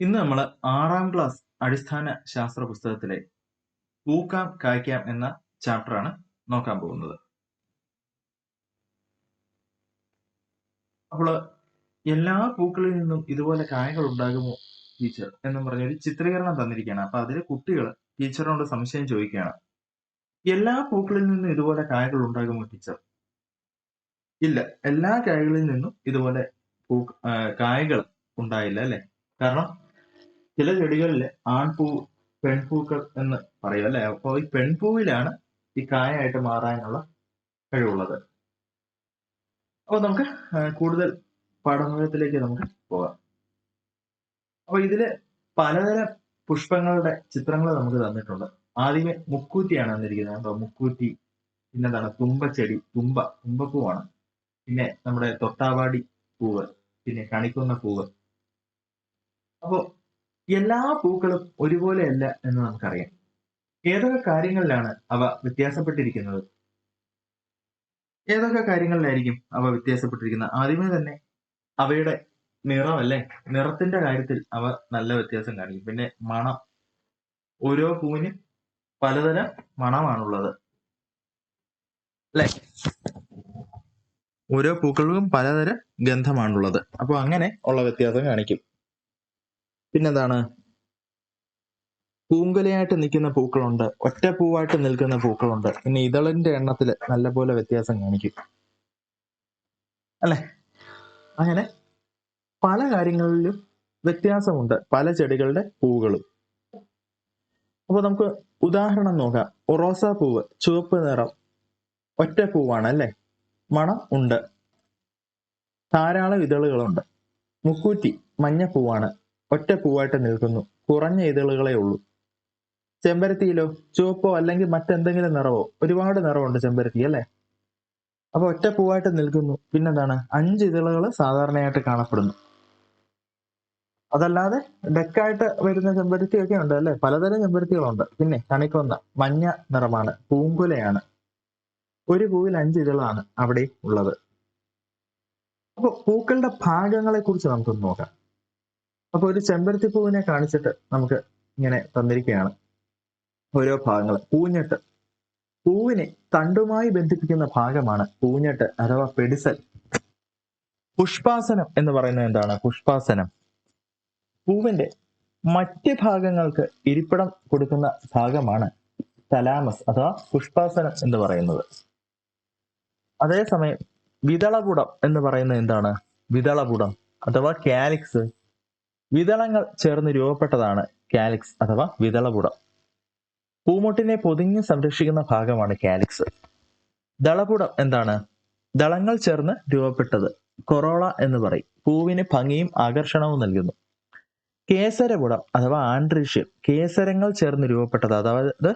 ഇന്ന് നമ്മൾ ആറാം ക്ലാസ് അടിസ്ഥാന ശാസ്ത്ര പുസ്തകത്തിലെ പൂക്കാം കായ്ക്കാം എന്ന ചാപ്റ്ററാണ് നോക്കാൻ പോകുന്നത്. അപ്പോൾ എല്ലാ പൂക്കളിൽ നിന്നും ഇതുപോലെ കായകൾ ഉണ്ടാകുമോ ടീച്ചർ എന്നും പറഞ്ഞൊരു ചിത്രീകരണം തന്നിരിക്കുകയാണ്. അപ്പൊ അതിലെ കുട്ടികൾ ടീച്ചറിനോട് സംശയം ചോദിക്കുകയാണ്. എല്ലാ പൂക്കളിൽ നിന്നും ഇതുപോലെ കായകൾ ഉണ്ടാകുമോ ടീച്ചർ ഇല്ല. എല്ലാ കായകളിൽ നിന്നും ഇതുപോലെ പൂ കായകൾ ഉണ്ടായില്ല അല്ലെ? കാരണം ചില ചെടികളിൽ ആൺപൂ പെൺപൂക്കൾ എന്ന് പറയും അല്ലെ? അപ്പോൾ ഈ പെൺപൂവിലാണ് ഈ കായായിട്ട് മാറാനുള്ള കഴിവുള്ളത്. അപ്പോൾ നമുക്ക് കൂടുതൽ പാഠഭാഗത്തിലേക്ക് നമുക്ക് പോകാം. അപ്പോൾ ഇതിൽ പലതരം പുഷ്പങ്ങളുടെ ചിത്രങ്ങൾ നമുക്ക് തന്നിട്ടുണ്ട്. ആദ്യമേ മുക്കൂറ്റിയാണ് തന്നിരിക്കുന്നത്. കേട്ടോ മുക്കൂറ്റി പിന്നെന്താണ് തുമ്പച്ചെടി തുമ്പ തുമ്പപ്പൂവാണ്. പിന്നെ നമ്മുടെ തൊട്ടാവാടി പൂവ് പിന്നെ കണിക്കുന്ന പൂവ്. അപ്പോ എല്ലാ പൂക്കളും ഒരുപോലെയല്ല എന്ന് നമുക്കറിയാം. ഏതൊക്കെ കാര്യങ്ങളിലാണ് അവ വ്യത്യാസപ്പെട്ടിരിക്കുന്നത്? ഏതൊക്കെ കാര്യങ്ങളിലായിരിക്കും അവ വ്യത്യാസപ്പെട്ടിരിക്കുന്നത്? ആദ്യമേ തന്നെ അവയുടെ നിറം അല്ലേ നിറത്തിന്റെ കാര്യത്തിൽ അവ നല്ല വ്യത്യാസം കാണിക്കും. പിന്നെ മണം. ഓരോ പൂവിനും പലതരം മണമാണുള്ളത്. അല്ലെ? ഓരോ പൂക്കൾക്കും പലതരം ഗന്ധമാണുള്ളത്. അപ്പൊ അങ്ങനെ ഉള്ള വ്യത്യാസം കാണിക്കും. പിന്നെന്താണ്? പൂങ്കുലയായിട്ട് നിൽക്കുന്ന പൂക്കളുണ്ട്. ഒറ്റ പൂവായിട്ട് നിൽക്കുന്ന പൂക്കളുണ്ട്. പിന്നെ ഇതളിന്റെ എണ്ണത്തിൽ നല്ലപോലെ വ്യത്യാസം കാണിക്കും. അല്ലെ? അങ്ങനെ പല കാര്യങ്ങളിലും വ്യത്യാസമുണ്ട്. പല ചെടികളുടെ പൂവുകളും അപ്പൊ നമുക്ക് ഉദാഹരണം നോക്കാം. റോസാ പൂവ് ചുവപ്പ് നിറം ഒറ്റ പൂവാണ് അല്ലെ? മണം ഉണ്ട്. ധാരാളം ഇതളുകളുണ്ട്. മുക്കൂറ്റി മഞ്ഞ പൂവാണ്. ഒറ്റ പൂവായിട്ട് നിൽക്കുന്നു. കുറഞ്ഞ ഇതളുകളെ ഉള്ളൂ. ചെമ്പരത്തിയിലോ ചുവപ്പോ അല്ലെങ്കിൽ മറ്റെന്തെങ്കിലും നിറവോ? ഒരുപാട് നിറവുണ്ട് ചെമ്പരത്തി അല്ലേ? അപ്പൊ ഒറ്റ പൂവായിട്ട് നിൽക്കുന്നു. പിന്നെന്താണ്? അഞ്ച് ഇതളുകൾ സാധാരണയായിട്ട് കാണപ്പെടുന്നു. അതല്ലാതെ ഡെക്കായിട്ട് വരുന്ന ചെമ്പരത്തി ഒക്കെ ഉണ്ട് അല്ലെ? പലതരം ചെമ്പരത്തികളുണ്ട്. പിന്നെ കണിക്കൊന്ന മഞ്ഞ നിറമാണ് പൂങ്കുലയാണ്. ഒരു പൂവിൽ അഞ്ച് ഇതളാണ് അവിടെ ഉള്ളത്. അപ്പൊ പൂക്കളുടെ ഭാഗങ്ങളെ കുറിച്ച് നമുക്കൊന്ന് നോക്കാം. അപ്പൊ ഒരു ചെമ്പരത്തി പൂവിനെ കാണിച്ചിട്ട് നമുക്ക് ഇങ്ങനെ തന്നിരിക്കുകയാണ്. ഓരോ ഭാഗങ്ങൾ പൂഞ്ഞെട്ട്. പൂവിനെ തണ്ടുമായി ബന്ധിപ്പിക്കുന്ന ഭാഗമാണ് പൂഞ്ഞെട്ട് അഥവാ പെടിസൽ. പുഷ്പാസനം എന്ന് പറയുന്നത് എന്താണ്? പുഷ്പാസനം. പൂവിന്റെ മറ്റ് ഭാഗങ്ങൾക്ക് ഇരിപ്പിടം കൊടുക്കുന്ന ഭാഗമാണ് തലാമസ് അഥവാ പുഷ്പാസനം എന്ന് പറയുന്നത്. അതേസമയം വിതളപുടം എന്ന് പറയുന്നത് എന്താണ്? വിതളപുടം അഥവാ കാലിക്സ്. വിതളങ്ങൾ ചേർന്ന് രൂപപ്പെട്ടതാണ് കാലിക്സ് അഥവാ വിതളപുടം. പൂമുട്ടിനെ പൊതിഞ്ഞ് സംരക്ഷിക്കുന്ന ഭാഗമാണ് കാലിക്സ്. ദളപുടം എന്താണ്? ദളങ്ങൾ ചേർന്ന് രൂപപ്പെട്ടത് കൊറോള എന്ന് പറയും. പൂവിന് ഭംഗിയും ആകർഷണവും നൽകുന്നു. കേസരപുടം അഥവാ ആൺട്രീഷ്യം കേസരങ്ങൾ ചേർന്ന് രൂപപ്പെട്ടത് അതായത്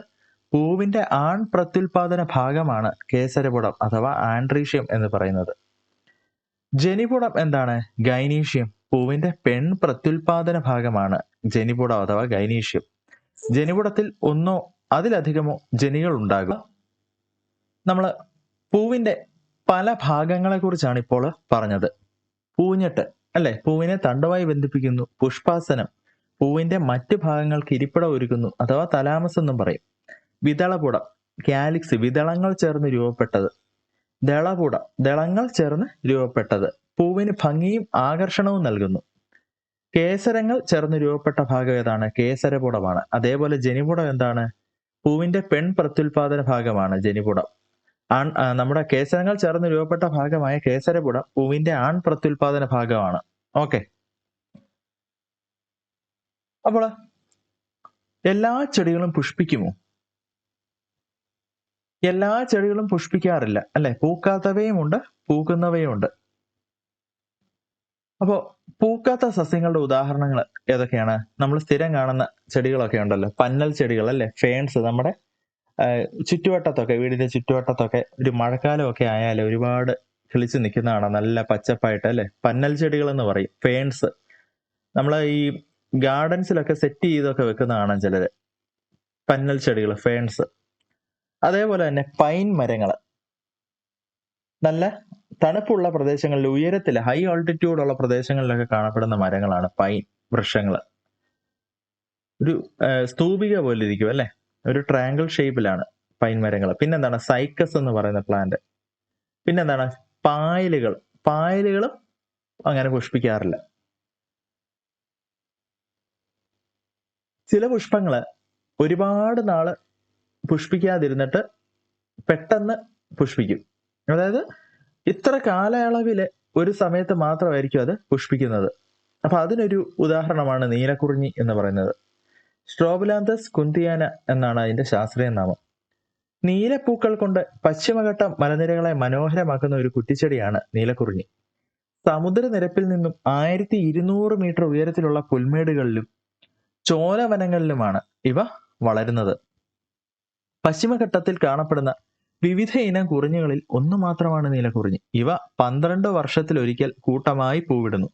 പൂവിന്റെ ആൺ പ്രത്യുൽപാദന ഭാഗമാണ് കേസരപുടം അഥവാ ആൻഡ്രീഷ്യം എന്ന് പറയുന്നത്. ജനിപുടം എന്താണ്? ഗൈനീഷ്യം. പൂവിന്റെ പെൺ പ്രത്യുൽപാദന ഭാഗമാണ് ജനിപുടം അഥവാ ഗൈനീഷ്യം. ജനിപുടത്തിൽ ഒന്നോ അതിലധികമോ ജനികൾ ഉണ്ടാകും. നമ്മൾ പൂവിന്റെ പല ഭാഗങ്ങളെ കുറിച്ചാണ് ഇപ്പോൾ പറഞ്ഞത്. പൂഞ്ഞെട്ട് അല്ലെ? പൂവിനെ തണ്ടുമായി ബന്ധിപ്പിക്കുന്നു പുഷ്പാസനം പൂവിന്റെ മറ്റു ഭാഗങ്ങൾക്ക് ഇരിപ്പിടം ഒരുക്കുന്നു അഥവാ തലാമസ് എന്നും പറയും. വിതളപുടം ഗാലിക്സ് വിതളങ്ങൾ ചേർന്ന് രൂപപ്പെട്ടത്. ദളപുടം ദളങ്ങൾ ചേർന്ന് രൂപപ്പെട്ടത്. പൂവിന് ഭംഗിയും ആകർഷണവും നൽകുന്നു. കേസരങ്ങൾ ചേർന്ന് രൂപപ്പെട്ട ഭാഗം ഏതാണ്? കേസരപുടമാണ്. അതേപോലെ ജനിപുടം എന്താണ്? പൂവിന്റെ പെൺ പ്രത്യുൽപാദന ഭാഗമാണ് ജനിപുടം. ആൺ നമ്മുടെ കേസരങ്ങൾ ചേർന്ന് രൂപപ്പെട്ട ഭാഗമായ കേസരപുടം പൂവിന്റെ ആൺ പ്രത്യുൽപാദന ഭാഗമാണ്. ഓക്കെ. അപ്പോൾ എല്ലാ ചെടികളും പുഷ്പിക്കുമോ? എല്ലാ ചെടികളും പുഷ്പിക്കാറില്ല. അല്ലെ? പൂക്കാത്തവയുമുണ്ട് പൂക്കുന്നവയുമുണ്ട്. അപ്പോ പൂക്കാത്ത സസ്യങ്ങളുടെ ഉദാഹരണങ്ങൾ ഏതൊക്കെയാണ്? നമ്മൾ സ്ഥിരം കാണുന്ന ചെടികളൊക്കെ ഉണ്ടല്ലോ. പന്നൽ ചെടികൾ അല്ലെ? ഫേൺസ് നമ്മുടെ ചുറ്റുവട്ടത്തൊക്കെ വീടിന്റെ ചുറ്റുവട്ടത്തൊക്കെ ഒരു മഴക്കാലമൊക്കെ ആയാൽ ഒരുപാട് കിളിച്ച് നിൽക്കുന്നതാണ് നല്ല പച്ചപ്പായിട്ട് അല്ലെ? പന്നൽ ചെടികൾ എന്ന് പറയും. ഫേൺസ് നമ്മൾ ഈ ഗാർഡൻസിലൊക്കെ സെറ്റ് ചെയ്തൊക്കെ വെക്കുന്നതാണ് ചിലര്. പന്നൽ ചെടികൾ ഫേൺസ് അതേപോലെ തന്നെ പൈൻ മരങ്ങൾ നല്ല തണുപ്പുള്ള പ്രദേശങ്ങളിൽ ഉയരത്തിൽ ഹൈ ഓൾട്ടിറ്റ്യൂഡ് ഉള്ള പ്രദേശങ്ങളിലൊക്കെ കാണപ്പെടുന്ന മരങ്ങളാണ് പൈൻ വൃക്ഷങ്ങൾ ഒരു സ്തൂപിക പോലെ ഇരിക്കും അല്ലെ? ഒരു ട്രയാങ്കിൾ ഷേപ്പിലാണ് പൈൻ മരങ്ങൾ പിന്നെന്താണ്? സൈക്കസ് എന്ന് പറയുന്ന പ്ലാന്റ് പിന്നെന്താണ്? പായലുകൾ. പായലുകളും അങ്ങനെ പുഷ്പിക്കാറില്ല. ചില പുഷ്പങ്ങൾ ഒരുപാട് നാൾ പുഷ്പിക്കാതിരുന്നിട്ട് പെട്ടെന്ന് പുഷ്പിക്കും. അതായത് ഇത്ര കാലയളവിൽ ഒരു സമയത്ത് മാത്രമായിരിക്കും അത് പുഷ്പിക്കുന്നത്. അപ്പൊ അതിനൊരു ഉദാഹരണമാണ് നീലക്കുറിഞ്ഞി എന്ന് പറയുന്നത്. സ്ട്രോബിലാന്തസ് കുന്തിയാന എന്നാണ് അതിന്റെ ശാസ്ത്രീയ നാമം. നീലപ്പൂക്കൾ കൊണ്ട് പശ്ചിമഘട്ട മലനിരകളെ മനോഹരമാക്കുന്ന ഒരു കുറ്റിച്ചെടിയാണ് നീലക്കുറിഞ്ഞി. സമുദ്രനിരപ്പിൽ നിന്നും ആയിരത്തി ഇരുന്നൂറ് മീറ്റർ ഉയരത്തിലുള്ള പുൽമേടുകളിലും ചോലവനങ്ങളിലുമാണ് ഇവ വളരുന്നത്. പശ്ചിമഘട്ടത്തിൽ കാണപ്പെടുന്ന വിവിധ ഇനം കുറിഞ്ഞുകളിൽ ഒന്നു മാത്രമാണ് നീലക്കുറിഞ്ഞി ഇവ പന്ത്രണ്ട് വർഷത്തിലൊരിക്കൽ കൂട്ടമായി പൂവിടുന്നു.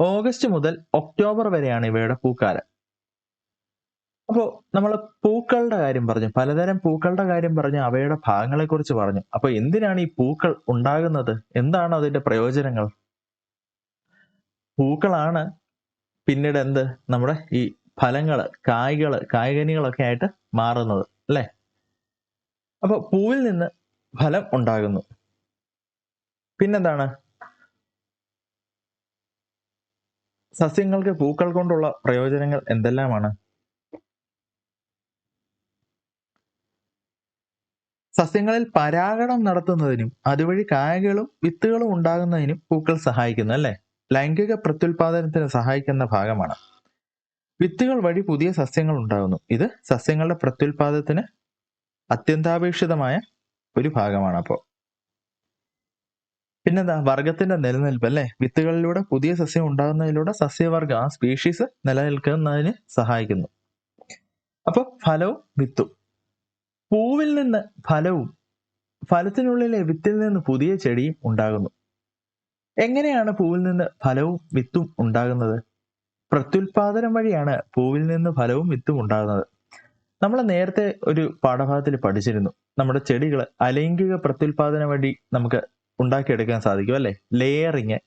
ഓഗസ്റ്റ് മുതൽ ഒക്ടോബർ വരെയാണ് ഇവയുടെ പൂക്കാലം. അപ്പോൾ നമ്മൾ പൂക്കളുടെ കാര്യം പറഞ്ഞു. പലതരം പൂക്കളുടെ കാര്യം പറഞ്ഞു. അവയുടെ ഭാഗങ്ങളെക്കുറിച്ച് പറഞ്ഞു. അപ്പോൾ എന്തിനാണ് ഈ പൂക്കൾ ഉണ്ടാകുന്നത്? എന്താണ് അതിന്റെ പ്രയോജനങ്ങൾ? പൂക്കളാണ് പിന്നീട് എന്ത്? നമ്മുടെ ഈ ഫലങ്ങൾ കായ്കൾ കായ്കനികളൊക്കെ ആയിട്ട് മാറുന്നത് അല്ലെ? അപ്പൊ പൂവിൽ നിന്ന് ഫലം ഉണ്ടാകുന്നു. പിന്നെന്താണ്? സസ്യങ്ങൾക്ക് പൂക്കൾ കൊണ്ടുള്ള പ്രയോജനങ്ങൾ എന്തെല്ലാമാണ്? സസ്യങ്ങളിൽ പരാഗണം നടത്തുന്നതിനും അതുവഴി കായകളും വിത്തുകളും ഉണ്ടാകുന്നതിനും പൂക്കൾ സഹായിക്കുന്നു അല്ലെ? ലൈംഗിക പ്രത്യുൽപാദനത്തിന് സഹായിക്കുന്ന ഭാഗമാണ്. വിത്തുകൾ വഴി പുതിയ സസ്യങ്ങൾ ഉണ്ടാകുന്നു. ഇത് സസ്യങ്ങളുടെ പ്രത്യുൽപാദനത്തിന് അത്യന്താപേക്ഷിതമായ ഒരു ഭാഗമാണ് അപ്പോൾ പിന്നെന്താ വർഗത്തിന്റെ നിലനിൽപ്പ് അല്ലെ? വിത്തുകളിലൂടെ പുതിയ സസ്യം ഉണ്ടാകുന്നതിലൂടെ സസ്യവർഗ ആ സ്പീഷീസ് നിലനിൽക്കുന്നതിന് സഹായിക്കുന്നു. അപ്പൊ ഫലവും വിത്തും. പൂവിൽ നിന്ന് ഫലവും ഫലത്തിനുള്ളിലെ വിത്തിൽ നിന്ന് പുതിയ ചെടിയും ഉണ്ടാകുന്നു. എങ്ങനെയാണ് പൂവിൽ നിന്ന് ഫലവും വിത്തും ഉണ്ടാകുന്നത്? പ്രത്യുൽപാദനം വഴിയാണ് പൂവിൽ നിന്ന് ഫലവും വിത്തും ഉണ്ടാകുന്നത്. നമ്മൾ നേരത്തെ ഒരു പാഠഭാഗത്തിൽ പഠിച്ചിരുന്നു. നമ്മുടെ ചെടികൾ അലൈംഗിക പ്രത്യുൽപാദന വഴി നമുക്ക് ഉണ്ടാക്കിയെടുക്കാൻ സാധിക്കും അല്ലെ? ലെയറിങ്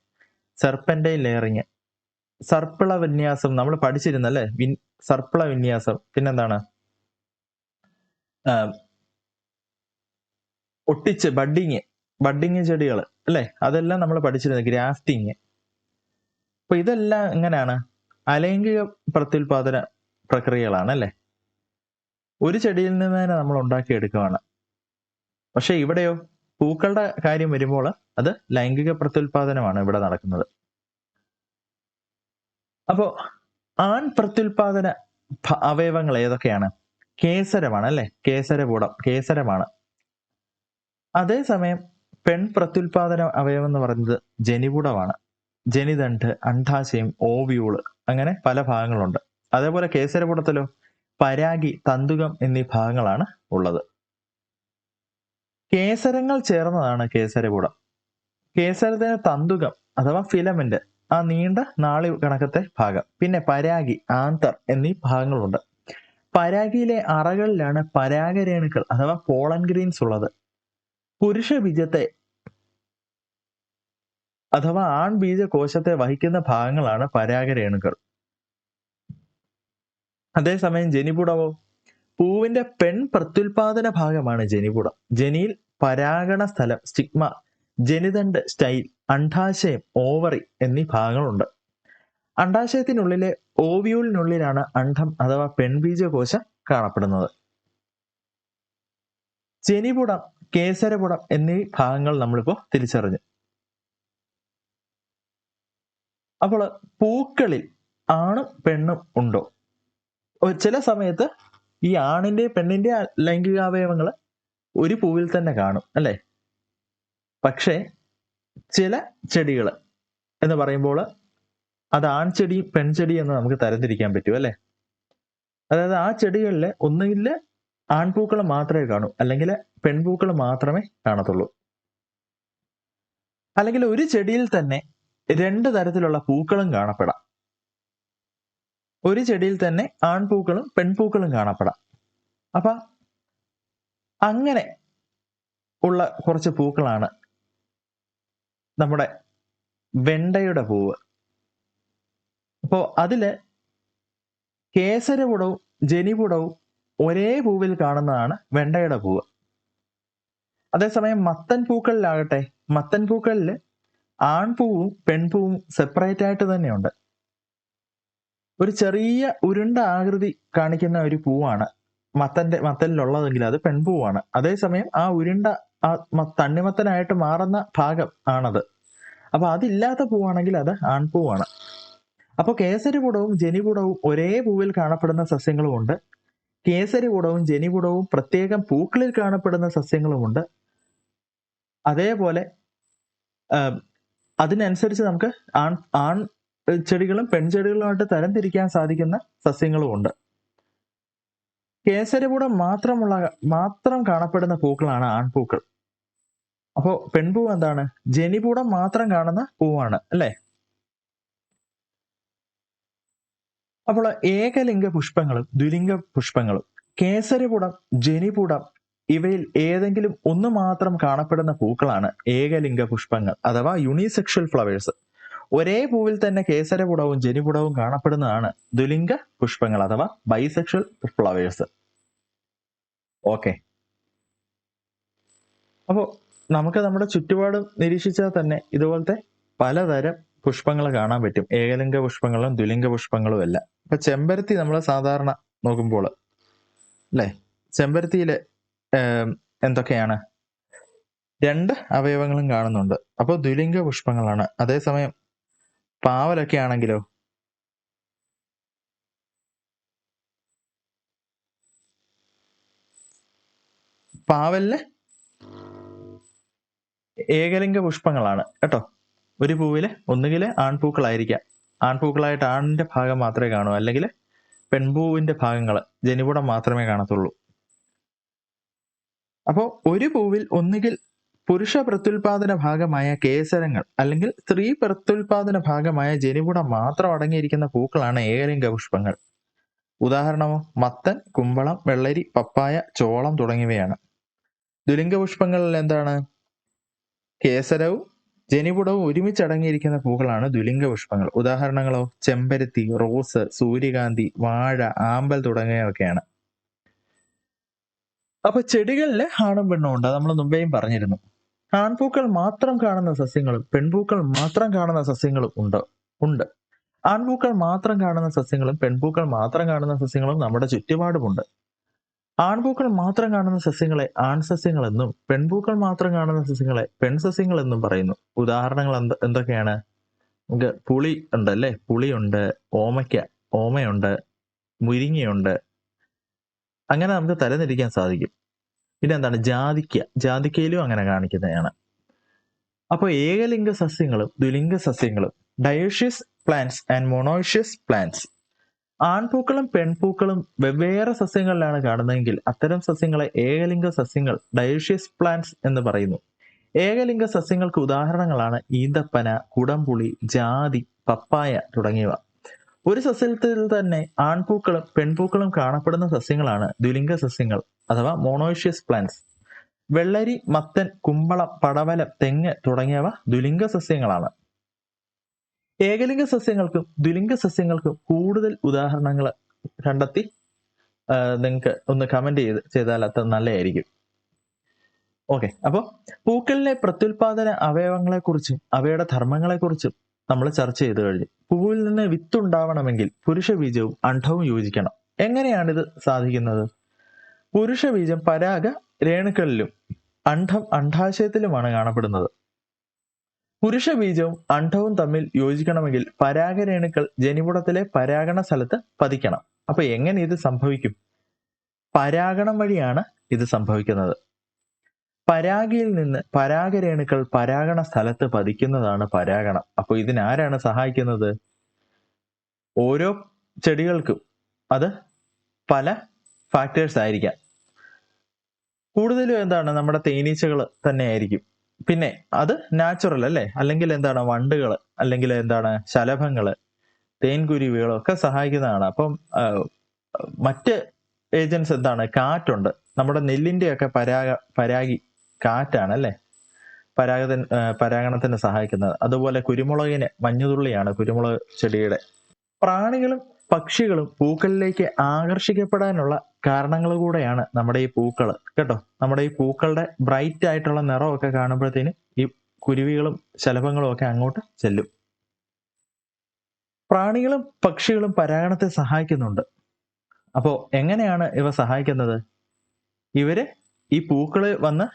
സർപ്പന്റെ ലെയറിങ് സർപ്പിള വിന്യാസം നമ്മൾ പഠിച്ചിരുന്നല്ലേ വിൻ സർപ്പിള വിന്യാസം. പിന്നെന്താണ്? ഒട്ടിച്ച് ബഡിങ് ബഡിങ് ചെടികൾ അല്ലെ? അതെല്ലാം നമ്മൾ പഠിച്ചിരുന്നത് ഗ്രാഫ്റ്റിങ്. അപ്പൊ ഇതെല്ലാം എങ്ങനെയാണ്? അലൈംഗിക പ്രത്യുൽപാദന പ്രക്രിയകളാണ് അല്ലെ? ഒരു ചെടിയിൽ നിന്ന് തന്നെ നമ്മൾ ഉണ്ടാക്കിയെടുക്കുകയാണ്. പക്ഷെ ഇവിടെയോ പൂക്കളുടെ കാര്യം വരുമ്പോൾ അത് ലൈംഗിക പ്രത്യുൽപാദനമാണ് ഇവിടെ നടക്കുന്നത്. അപ്പോ ആൺ പ്രത്യുൽപാദന അവയവങ്ങൾ ഏതൊക്കെയാണ്? കേസരമാണ് അല്ലെ? കേസരപൂടം കേസരമാണ്. അതേസമയം പെൺ പ്രത്യുൽപാദന അവയവം എന്ന് പറയുന്നത് ജനിപുടമാണ്. ജനിതണ്ട് അണ്ഡാശയം ഓവ്യൂൾ അങ്ങനെ പല ഭാഗങ്ങളുണ്ട്. അതേപോലെ കേസരപുടത്തിലോ പരാഗി തന്തുകം എന്നീ ഭാഗങ്ങളാണ് ഉള്ളത്. കേസരങ്ങൾ ചേർന്നതാണ് കേസരപുടം കേസരത്തിന് തന്തുകം അഥവാ ഫിലമെന്റ് ആ നീണ്ട നാളി കണക്കത്തെ ഭാഗം. പിന്നെ പരാഗി ആന്തർ എന്നീ ഭാഗങ്ങളുണ്ട്. പരാഗിയിലെ അറകളിലാണ് പരാഗരേണുക്കൾ അഥവാ പോളൻ ഗ്രീൻസ് ഉള്ളത്. പുരുഷ ബീജത്തെ അഥവാ ആൺ ബീജകോശത്തെ വഹിക്കുന്ന ഭാഗങ്ങളാണ് പരാഗരേണുക്കൾ. അതേസമയം ജനിപുടവോ പൂവിന്റെ പെൺ പ്രത്യുൽപാദന ഭാഗമാണ് ജനിപുടം. ജനിയിൽ പരാഗണ സ്ഥലം സ്റ്റിഗ്മ ജനിതണ്ട് സ്റ്റൈൽ അണ്ഡാശയം ഓവറി എന്നീ ഭാഗങ്ങളുണ്ട്. അണ്ഡാശയത്തിനുള്ളിലെ ഓവ്യൂലിനുള്ളിലാണ് അണ്ഡം അഥവാ പെൺബീജകോശം കാണപ്പെടുന്നത്. ജനിപുടം കേസരപുടം എന്നീ ഭാഗങ്ങൾ നമ്മളിപ്പോ തിരിച്ചറിഞ്ഞു. അപ്പോൾ പൂക്കളിൽ ആണും പെണ്ണും ഉണ്ടോ? ചില സമയത്ത് ഈ ആണിന്റെ പെണ്ണിന്റെ ലൈംഗികാവയവങ്ങൾ ഒരു പൂവിൽ തന്നെ കാണും അല്ലേ? പക്ഷേ ചില ചെടികൾ എന്ന് പറയുമ്പോൾ അത് ആൺചെടി പെൺചെടി എന്ന് നമുക്ക് തരംതിരിക്കാൻ പറ്റും അല്ലേ? അതായത് ആ ചെടികളിൽ ഒന്നുകിൽ ആൺപൂക്കൾ മാത്രമേ കാണൂ അല്ലെങ്കിൽ പെൺപൂക്കൾ മാത്രമേ കാണത്തുള്ളൂ. അല്ലെങ്കിൽ ഒരു ചെടിയിൽ തന്നെ രണ്ട് തരത്തിലുള്ള പൂക്കളും കാണപ്പെടാം. ഒരു ചെടിയിൽ തന്നെ ആൺപൂക്കളും പെൺപൂക്കളും കാണപ്പെടാം. അപ്പ അങ്ങനെ ഉള്ള കുറച്ച് പൂക്കളാണ് നമ്മുടെ വെണ്ടയുടെ പൂവ്. അപ്പോ അതിൽ കേസരപുടവും ജനിപുടവും ഒരേ പൂവിൽ കാണുന്നതാണ് വെണ്ടയുടെ പൂവ്. അതേസമയം മത്തൻ പൂക്കളിലാകട്ടെ മത്തൻ പൂക്കളിൽ ആൺപൂവും പെൺപൂവും സെപ്പറേറ്റ് ആയിട്ട് തന്നെയുണ്ട്. ഒരു ചെറിയ ഉരുണ്ട ആകൃതി കാണിക്കുന്ന ഒരു പൂവാണ്. മത്തന്റെ മത്തലിലുള്ളതെങ്കിൽ അത് പെൺപൂവാണ്. അതേസമയം ആ ഉരുണ്ട ആ തണ്ണിമത്തനായിട്ട് മാറുന്ന ഭാഗം ആണത്. അപ്പൊ അതില്ലാത്ത പൂവാണെങ്കിൽ അത് ആൺപൂവാണ്. അപ്പോൾ കേസരിപുടവും ജനിപുടവും ഒരേ പൂവിൽ കാണപ്പെടുന്ന സസ്യങ്ങളുമുണ്ട്. കേസരിപുടവും ജനിപുടവും പ്രത്യേകം പൂക്കളിൽ കാണപ്പെടുന്ന സസ്യങ്ങളുമുണ്ട്. അതേപോലെ അതിനനുസരിച്ച് നമുക്ക് ആൺ ആൺ ചെടികളും പെൺചെടികളുമായിട്ട് തരംതിരിക്കാൻ സാധിക്കുന്ന സസ്യങ്ങളുമുണ്ട്. കേസരപൂടം മാത്രമുള്ള മാത്രം കാണപ്പെടുന്ന പൂക്കളാണ് ആൺപൂക്കൾ. അപ്പോ പെൺപൂ എന്താണ്? ജനിപൂടം മാത്രം കാണുന്ന പൂവാണ് അല്ലെ? അപ്പോൾ ഏകലിംഗ പുഷ്പങ്ങളും ദ്വിലിംഗ പുഷ്പങ്ങളും കേസരപുടം ജനിപുടം ഇവയിൽ ഏതെങ്കിലും ഒന്ന് മാത്രം കാണപ്പെടുന്ന പൂക്കളാണ് ഏകലിംഗ പുഷ്പങ്ങൾ അഥവാ യുണിസെക്ഷൽ ഫ്ലവേഴ്സ്. ഒരേ പൂവിൽ തന്നെ കേസരപുടവും ജനിപുടവും കാണപ്പെടുന്നതാണ് ദുലിംഗ പുഷ്പങ്ങൾ അഥവാ ബൈസെക്ഷൽ ഫ്ലവേഴ്സ് ഓക്കെ അപ്പോൾ നമുക്ക് നമ്മുടെ ചുറ്റുപാടും നിരീക്ഷിച്ചാൽ തന്നെ ഇതുപോലത്തെ പലതരം പുഷ്പങ്ങൾ കാണാൻ പറ്റും. ഏകലിംഗ പുഷ്പങ്ങളും ദുലിംഗ പുഷ്പങ്ങളും അല്ല ഇപ്പൊ ചെമ്പരത്തി നമ്മൾ സാധാരണ നോക്കുമ്പോൾ അല്ലേ? ചെമ്പരത്തിയിലെ എന്തൊക്കെയാണ്? രണ്ട് അവയവങ്ങളും കാണുന്നുണ്ട്. അപ്പോൾ ദുലിംഗ പുഷ്പങ്ങളാണ്. അതേസമയം പാവലൊക്കെ ആണെങ്കിലോ? പാവലിൽ ഏകലിംഗ പുഷ്പങ്ങളാണ് കേട്ടോ. ഒരു പൂവിൽ ഒന്നുകിൽ ആൺപൂക്കളായിരിക്കാം. ആൺപൂക്കളായിട്ട് ആണിന്റെ ഭാഗം മാത്രമേ കാണൂ. അല്ലെങ്കിൽ പെൺപൂവിന്റെ ഭാഗങ്ങൾ ജനിപുടം മാത്രമേ കാണത്തുള്ളൂ. അപ്പോൾ ഒരു പൂവിൽ ഒന്നുകിൽ പുരുഷ പ്രത്യുൽപാദന ഭാഗമായ കേസരങ്ങൾ അല്ലെങ്കിൽ സ്ത്രീ പ്രത്യുൽപാദന ഭാഗമായ ജനിപുടം മാത്രം അടങ്ങിയിരിക്കുന്ന പൂക്കളാണ് ഏകലിംഗ പുഷ്പങ്ങൾ. ഉദാഹരണമോ മത്തൻ കുമ്പളം വെള്ളരി പപ്പായ ചോളം തുടങ്ങിയവയാണ്. ദുലിംഗ പുഷ്പങ്ങളിൽ എന്താണ്? കേസരവും ജനിപുടവും ഒരുമിച്ചടങ്ങിയിരിക്കുന്ന പൂക്കളാണ് ദുലിംഗ പുഷ്പങ്ങൾ. ഉദാഹരണങ്ങളോ ചെമ്പരത്തി റോസ് സൂര്യകാന്തി വാഴ ആമ്പൽ തുടങ്ങിയവയൊക്കെയാണ്. അപ്പൊ ചെടികളിലെ ആണും പെണ്ണും ഉണ്ട്. നമ്മൾ മുമ്പേയും പറഞ്ഞിരുന്നു. ആൺപൂക്കൾ മാത്രം കാണുന്ന സസ്യങ്ങളും പെൺപൂക്കൾ മാത്രം കാണുന്ന സസ്യങ്ങളും ഉണ്ട് ഉണ്ട്. ആൺപൂക്കൾ മാത്രം കാണുന്ന സസ്യങ്ങളും പെൺപൂക്കൾ മാത്രം കാണുന്ന സസ്യങ്ങളും നമ്മുടെ ചുറ്റുപാടുമുണ്ട്. ആൺപൂക്കൾ മാത്രം കാണുന്ന സസ്യങ്ങളെ ആൺസസ്യങ്ങളെന്നും പെൺപൂക്കൾ മാത്രം കാണുന്ന സസ്യങ്ങളെ പെൺസസ്യങ്ങളെന്നും പറയുന്നു. ഉദാഹരണങ്ങൾ എന്ത് എന്തൊക്കെയാണ്? നമുക്ക് പുളി ഉണ്ട് അല്ലേ പുളിയുണ്ട് ഓമയ്ക്ക ഓമയുണ്ട് മുരിങ്ങയുണ്ട്. അങ്ങനെ നമുക്ക് തരംതിരിക്കാൻ സാധിക്കും. പിന്നെ എന്താണ് ജാതിക്ക. ജാതിക്കയിലും അങ്ങനെ കാണിക്കുന്നതാണ്. അപ്പോൾ ഏകലിംഗ സസ്യങ്ങളും ദ്വിലിംഗ സസ്യങ്ങളും dioecious plants and monoecious plants ആൺപൂക്കളും പെൺപൂക്കളും വെവ്വേറെ സസ്യങ്ങളിലാണ് കാണുന്നതെങ്കിൽ അത്തരം സസ്യങ്ങളെ ഏകലിംഗ സസ്യങ്ങൾ ഡയോഷ്യസ് പ്ലാന്റ്സ് എന്ന് പറയുന്നു. ഏകലിംഗ സസ്യങ്ങൾക്ക് ഉദാഹരണങ്ങളാണ് ഈന്തപ്പന കുടംപുളി ജാതി പപ്പായ തുടങ്ങിയവ. ഒരു സസ്യത്തിൽ തന്നെ ആൺപൂക്കളും പെൺപൂക്കളും കാണപ്പെടുന്ന സസ്യങ്ങളാണ് ദ്വിലിംഗ സസ്യങ്ങൾ അഥവാ മോണോഷ്യസ് പ്ലാന്റ്സ് വെള്ളരി മത്തൻ കുമ്പളം പടവലം തെങ്ങ് തുടങ്ങിയവ ദ്വിലിംഗ സസ്യങ്ങളാണ്. ഏകലിംഗ സസ്യങ്ങൾക്കും ദ്വിലിംഗ സസ്യങ്ങൾക്കും കൂടുതൽ ഉദാഹരണങ്ങൾ കണ്ടെത്തി നിങ്ങൾക്ക് ഒന്ന് കമന്റ് ചെയ്ത് ചെയ്താൽ അത് നല്ലതായിരിക്കും. ഓക്കെ അപ്പോൾ പൂക്കളിലെ പ്രത്യുൽപാദന അവയവങ്ങളെക്കുറിച്ചും അവയുടെ ധർമ്മങ്ങളെക്കുറിച്ചും നമ്മൾ ചർച്ച ചെയ്തു കഴിഞ്ഞു. പൂവിൽ നിന്ന് വിത്തുണ്ടാവണമെങ്കിൽ പുരുഷ ബീജവും അണ്ഡവും യോജിക്കണം. എങ്ങനെയാണിത് സാധിക്കുന്നത്? പുരുഷ ബീജം പരാഗ രേണുക്കളിലും അണ്ഡം അണ്ഡാശയത്തിലുമാണ് കാണപ്പെടുന്നത്. പുരുഷ ബീജവും അണ്ഡവും തമ്മിൽ യോജിക്കണമെങ്കിൽ പരാഗരേണുക്കൾ ജനിപുടത്തിലെ പരാഗണ സ്ഥലത്ത് പതിക്കണം. അപ്പൊ എങ്ങനെ ഇത് സംഭവിക്കും? പരാഗണം വഴിയാണ് ഇത് സംഭവിക്കുന്നത്. പരാഗിയിൽ നിന്ന് പരാഗരേണുക്കൾ പരാഗണ സ്ഥലത്ത് പതിക്കുന്നതാണ് പരാഗണം. അപ്പോൾ ഇതിനാരാണ് സഹായിക്കുന്നത്? ഓരോ ചെടികൾക്കും അത് പല ഫാക്ടേഴ്സ് ആയിരിക്കാം. കൂടുതലും എന്താണ്? നമ്മുടെ തേനീച്ചകൾ തന്നെ ആയിരിക്കും പിന്നെ അത് നാച്ചുറൽ അല്ലേ? അല്ലെങ്കിൽ എന്താണ്? വണ്ടുകൾ അല്ലെങ്കിൽ എന്താണ്? ശലഭങ്ങൾ തേൻകുരുവികൾ ഒക്കെ സഹായിക്കുന്നതാണ്. അപ്പം മറ്റ് ഏജൻസ് എന്താണ്? കാറ്റുണ്ട്. നമ്മുടെ നെല്ലിന്റെ ഒക്കെ പരാഗ പരാഗി കാറ്റാണ് അല്ലേ പരാഗത പരാഗണത്തിന് സഹായിക്കുന്നത്. അതുപോലെ കുരുമുളകിന് മഞ്ഞുതുള്ളിയാണ് കുരുമുളക് ചെടിയുടെ. പ്രാണികളും പക്ഷികളും പൂക്കളിലേക്ക് ആകർഷിക്കപ്പെടാനുള്ള കാരണങ്ങൾ കൂടെയാണ് നമ്മുടെ ഈ പൂക്കൾ കേട്ടോ? നമ്മുടെ ഈ പൂക്കളുടെ ബ്രൈറ്റ് ആയിട്ടുള്ള നിറമൊക്കെ കാണുമ്പോഴത്തേന് ഈ കുരുവികളും ശലഭങ്ങളും ഒക്കെ അങ്ങോട്ട് ചെല്ലും. പ്രാണികളും പക്ഷികളും പരാഗണത്തെ സഹായിക്കുന്നുണ്ട്. അപ്പോൾ എങ്ങനെയാണ് ഇവ സഹായിക്കുന്നത്? ഇവർ ഈ പൂക്കൾ വന്ന്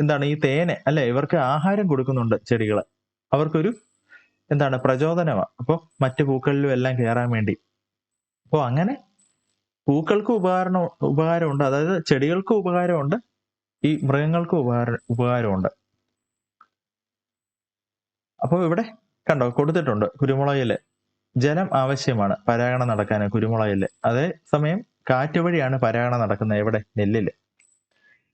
എന്താണ് ഈ തേനെ അല്ലെ? ഇവർക്ക് ആഹാരം കൊടുക്കുന്നുണ്ട് ചെടികൾ. അവർക്കൊരു എന്താണ് പ്രചോദനമാണ് അപ്പോൾ മറ്റു പൂക്കളിലും എല്ലാം കയറാൻ വേണ്ടി. അപ്പോൾ അങ്ങനെ പൂക്കൾക്ക് ഉപകാരണം ഉപകാരമുണ്ട്. അതായത് ചെടികൾക്ക് ഉപകാരമുണ്ട്. ഈ മൃഗങ്ങൾക്ക് ഉപകാര ഉപകാരമുണ്ട്. അപ്പോൾ ഇവിടെ കണ്ടോ കൊടുത്തിട്ടുണ്ട് കുരുമുളകിൽ. ജലം ആവശ്യമാണ് പരാഗണം നടക്കാൻ കുരുമുളകിൽ. അതേ സമയം കാറ്റ് വഴിയാണ് പരാഗണം നടക്കുന്നത് എവിടെ? നെല്ലിൽ.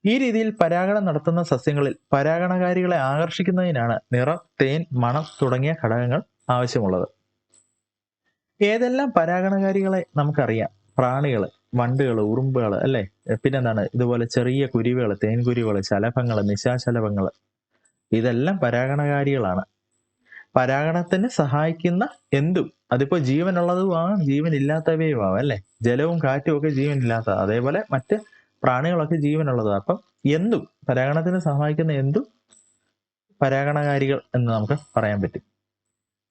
ഈ രീതിയിൽ പരാഗണം നടത്തുന്ന സസ്യങ്ങളിൽ പരാഗണകാരികളെ ആകർഷിക്കുന്നതിനാണ് നിറം തേൻ മണം തുടങ്ങിയ ഘടകങ്ങൾ ആവശ്യമുള്ളത്. ഏതെല്ലാം പരാഗണകാരികളെ നമുക്കറിയാം? പ്രാണികൾ വണ്ടുകൾ ഉറുമ്പുകൾ അല്ലെ? പിന്നെന്താണ്? ഇതുപോലെ ചെറിയ കുരുവികൾ തേൻകുരുവികൾ ശലഭങ്ങൾ നിശാശലഭങ്ങൾ ഇതെല്ലാം പരാഗണകാരികളാണ്. പരാഗണത്തിന് സഹായിക്കുന്ന എന്തും? അതിപ്പോ ജീവനുള്ളതുമാവാം ജീവനില്ലാത്തവയുമാവാം അല്ലെ? ജലവും കാറ്റും ഒക്കെ ജീവനില്ലാത്ത അതേപോലെ മറ്റ് പ്രാണികളൊക്കെ ജീവനുള്ളതാണ് അപ്പം എന്തും പരാഗണത്തിന് സഹായിക്കുന്ന എന്തും പരാഗണകാരികൾ എന്ന് നമുക്ക് പറയാൻ പറ്റും.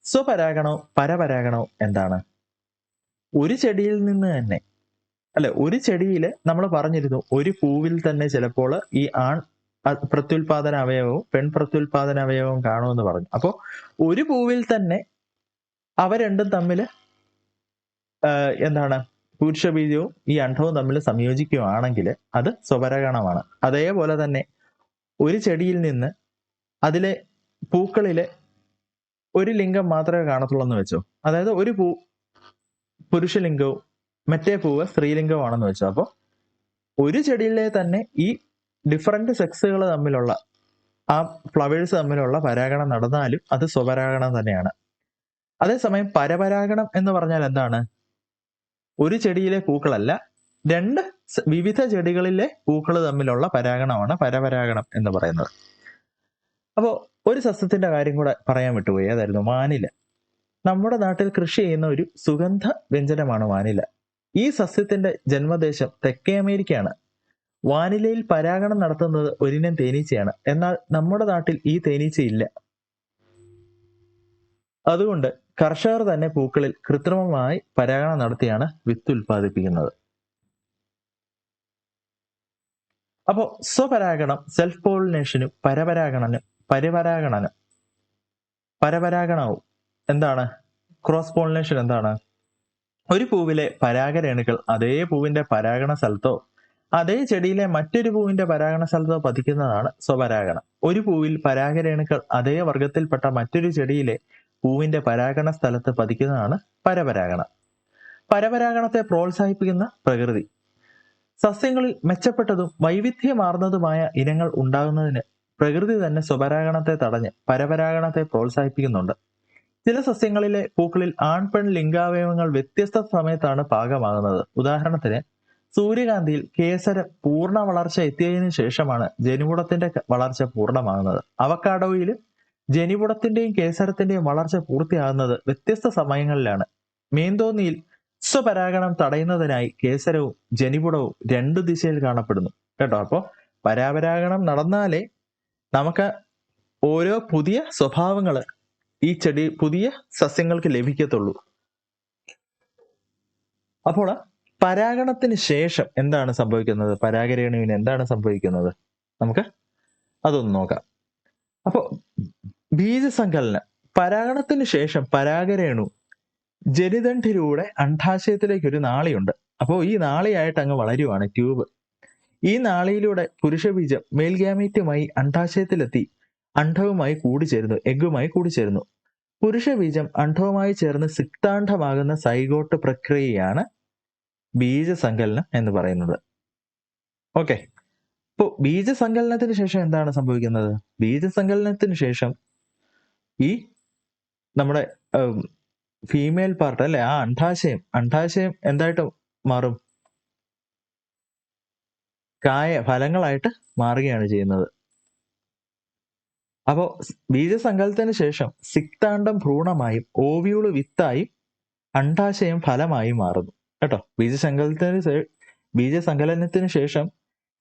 സ്വപരാഗണവും പരപരാഗണവും എന്താണ്? ഒരു ചെടിയിൽ നിന്ന് തന്നെ. അല്ലെ ഒരു ചെടിയിൽ നമ്മൾ പറഞ്ഞിരുന്നു ഒരു പൂവിൽ തന്നെ ചിലപ്പോൾ ഈ ആൺ പ്രത്യുൽപാദന അവയവവും പെൺ പ്രത്യുൽപാദന അവയവവും കാണുമെന്ന് പറഞ്ഞു. അപ്പോൾ ഒരു പൂവിൽ തന്നെ അവ രണ്ടും തമ്മിൽ എന്താണ്? പുരുഷ ബീജവും ഈ അണ്ഡവും തമ്മിൽ സംയോജിക്കുകയാണെങ്കിൽ അത് സ്വപരഗണമാണ്. അതേപോലെ തന്നെ ഒരു ചെടിയിൽ നിന്ന് അതിലെ പൂക്കളിലെ ഒരു ലിംഗം മാത്രമേ കാണത്തുള്ളൂ എന്ന് വെച്ചോ. അതായത് ഒരു പൂ പുരുഷലിംഗവും മറ്റേ പൂവ് സ്ത്രീലിംഗമാണെന്ന് വെച്ചോ. അപ്പോൾ ഒരു ചെടിയിലെ തന്നെ ഈ ഡിഫറെന്റ് സെക്സുകൾ തമ്മിലുള്ള ആ ഫ്ലവേഴ്സ് തമ്മിലുള്ള പരാഗണം നടന്നാലും അത് സ്വപരാഗണം തന്നെയാണ്. അതേസമയം പരപരാഗണം എന്ന് പറഞ്ഞാൽ എന്താണ്? ഒരു ചെടിയിലെ പൂക്കളല്ല രണ്ട് വിവിധ ചെടികളിലെ പൂക്കൾ തമ്മിലുള്ള പരാഗണമാണ് പരപരാഗണം എന്ന് പറയുന്നത്. അപ്പോൾ ഒരു സസ്യത്തിന്റെ കാര്യം കൂടെ പറയാൻ വിട്ടുപോയി. അതായിരുന്നു വാനില. നമ്മുടെ നാട്ടിൽ കൃഷി ചെയ്യുന്ന ഒരു സുഗന്ധ വ്യഞ്ജനമാണ് വാനില. ഈ സസ്യത്തിന്റെ ജന്മദേശം തെക്കേ അമേരിക്കയാണ്. വാനിലയിൽ പരാഗണം നടത്തുന്നത് ഒരിനം തേനീച്ചയാണ്. എന്നാൽ നമ്മുടെ നാട്ടിൽ ഈ തേനീച്ചയില്ല അതുകൊണ്ട് കർഷകർ തന്നെ പൂക്കളിൽ കൃത്രിമമായി പരാഗണം നടത്തിയാണ് വിത്ത് ഉൽപ്പാദിപ്പിക്കുന്നത്. അപ്പോൾ സ്വപരാഗണം സെൽഫ് പോളിനേഷനും പരപരാഗണനും പരിപരാഗണനും പരപരാഗണവും എന്താണ്? ക്രോസ് പോളിനേഷൻ എന്താണ്? ഒരു പൂവിലെ പരാഗരേണുക്കൾ അതേ പൂവിന്റെ പരാഗണ സ്ഥലത്തോ അതേ ചെടിയിലെ മറ്റൊരു പൂവിന്റെ പരാഗണ സ്ഥലത്തോ പതിക്കുന്നതാണ് സ്വപരാഗണം. ഒരു പൂവിൽ പരാഗരേണുക്കൾ അതേ വർഗത്തിൽപ്പെട്ട മറ്റൊരു ചെടിയിലെ പൂവിന്റെ പരാഗണ സ്ഥലത്ത് പതിക്കുന്നതാണ് പരപരാഗണം. പരപരാഗണത്തെ പ്രോത്സാഹിപ്പിക്കുന്ന പ്രകൃതി. സസ്യങ്ങളിൽ മെച്ചപ്പെട്ടതും വൈവിധ്യമാർന്നതുമായ ഇനങ്ങൾ ഉണ്ടാകുന്നതിന് പ്രകൃതി തന്നെ സ്വപരാഗണത്തെ തടഞ്ഞ് പരപരാഗണത്തെ പ്രോത്സാഹിപ്പിക്കുന്നുണ്ട്. ചില സസ്യങ്ങളിലെ പൂക്കളിൽ ആൺ പെൺ ലിംഗാവയവങ്ങൾ വ്യത്യസ്ത സമയത്താണ് പാകമാകുന്നത്. ഉദാഹരണത്തിന് സൂര്യകാന്തിയിൽ കേസര പൂർണ വളർച്ച എത്തിയതിനു ശേഷമാണ് ജനുകുടത്തിന്റെ വളർച്ച പൂർണമാകുന്നത്. അവക്കാഡോയിലും ജനിപുടത്തിന്റെയും കേസരത്തിന്റെയും വളർച്ച പൂർത്തിയാകുന്നത് വ്യത്യസ്ത സമയങ്ങളിലാണ്. മീന്തോന്നിയിൽ സ്വപരാഗണം തടയുന്നതിനായി കേസരവും ജനിപുടവും രണ്ട് ദിശയിൽ കാണപ്പെടുന്നു. കേട്ടോ? അപ്പോ പരാപരാഗണം നടന്നാലേ നമുക്ക് ഓരോ പുതിയ സ്വഭാവങ്ങൾ ഈ ചെടി പുതിയ സസ്യങ്ങൾക്ക് ലഭിക്കത്തുള്ളൂ. അപ്പോൾ പരാഗണത്തിന് ശേഷം എന്താണ് സംഭവിക്കുന്നത്? പരാഗരേണുവിന് എന്താണ് സംഭവിക്കുന്നത്? നമുക്ക് അതൊന്ന് നോക്കാം. അപ്പോൾ ബീജസങ്കലനം. പരാഗണത്തിന് ശേഷം പരാഗരേണു ജനിതണ്ഡിലൂടെ അണ്ഡാശയത്തിലേക്ക് ഒരു നാളിയുണ്ട്. അപ്പോൾ ഈ നാളിയായിട്ട് അങ്ങ് വളരുവാണ് ട്യൂബ്. ഈ നാളിയിലൂടെ പുരുഷബീജം മേൽഗാമീറ്റുമായി അണ്ഡാശയത്തിലെത്തി അണ്ഡവുമായി കൂടിച്ചേരുന്നു എഗ്ഗുമായി കൂടിച്ചേരുന്നു. പുരുഷബീജം അണ്ഡവുമായി ചേർന്ന് സിക്താണ്ഡമാകുന്ന സൈഗോട്ട് പ്രക്രിയയാണ് ബീജസങ്കലനം എന്ന് പറയുന്നത്. ഓക്കെ. ഇപ്പോൾ ബീജസങ്കലനത്തിന് ശേഷം എന്താണ് സംഭവിക്കുന്നത്? ബീജസങ്കലനത്തിന് ശേഷം ഈ നമ്മുടെ ഫീമെയിൽ പാർട്ട് അല്ലെ? ആ അണ്ഡാശയം അണ്ഡാശയം എന്തായിട്ട് മാറും? കായ ഫലങ്ങളായിട്ട് മാറുകയാണ് ചെയ്യുന്നത്. അപ്പോ ബീജസങ്കലത്തിന് ശേഷം സിക്താണ്ടം ഭ്രൂണമായും ഓവിയൂൾ വിത്തായും അണ്ഡാശയം ഫലമായി മാറുന്നു. കേട്ടോ? ബീജസങ്കലത്തിന് ബീജസങ്കലനത്തിന് ശേഷം